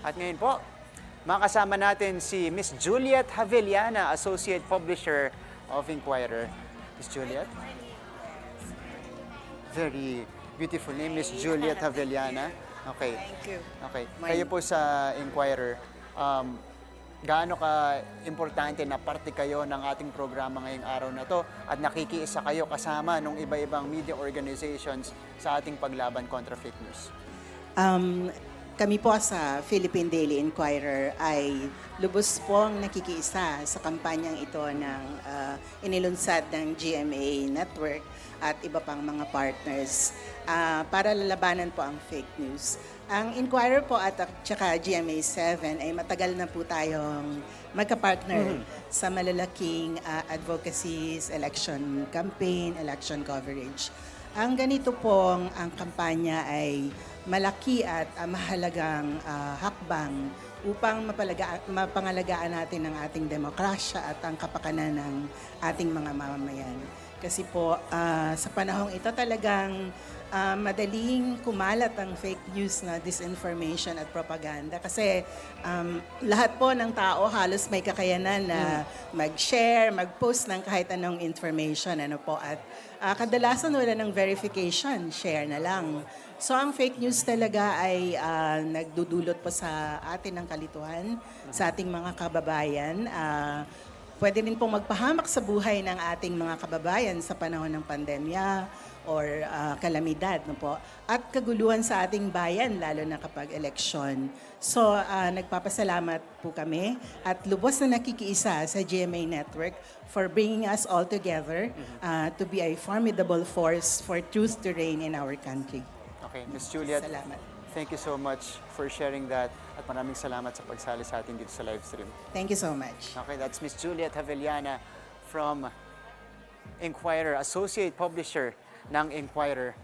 At ngayon po, makasama natin si Miss Juliet Haveliana, Associate Publisher of Inquirer. Miss Juliet? Very beautiful name, Miss Juliet Haveliana. Okay. Thank you. Okay. Kayo po sa Inquirer, um, gaano ka importante na parte kayo ng ating programa ngayong araw na to at nakikiisa kayo kasama ng iba-ibang media organizations sa ating paglaban kontra fake news? Um, kami po sa Philippine Daily Inquirer ay lubos pong nakikiisa sa kampanyang ito ng uh, inilunsad ng GMA Network at iba pang mga partners ah, para lalabanan po ang fake news. Ang Inquirer po at saka GMA7 ay matagal na po tayong magka-partner sa malalaking ah, advocacies, election campaign, election coverage. Ang ganito pong ang kampanya ay malaki at ah, mahalagang ah, hakbang upang mapalaga, mapangalagaan natin ang ating demokrasya at ang kapakanan ng ating mga mamamayan. Kasi po, ah, sa panahong ito talagang ah, madaling kumalat ang fake news na disinformation at propaganda. Kasi um, lahat po ng tao halos may kakayanan na mag-share, mag-post ng kahit anong information. Ano po, at ah, kadalasan wala ng verification, share na lang. So ang fake news talaga ay ah, nagdudulot po sa atin ng kalituhan, sa ating mga kababayan. Ah, pwede rin pong magpahamak sa buhay ng ating mga kababayan sa panahon ng pandemya or ah, kalamidad no po at kaguluhan sa ating bayan lalo na kapag eleksyon. So ah, nagpapasalamat po kami at lubos na nakikiisa sa GMA Network for bringing us all together ah, to be a formidable force for truth to reign in our country. Okay, Miss Juliet, Salamat. Thank you so much for sharing that at maraming salamat sa pagsali sa atin dito sa live stream. Thank you so much. Okay, that's Miss Juliet Haveliana from Inquirer, Associate Publisher ng Inquirer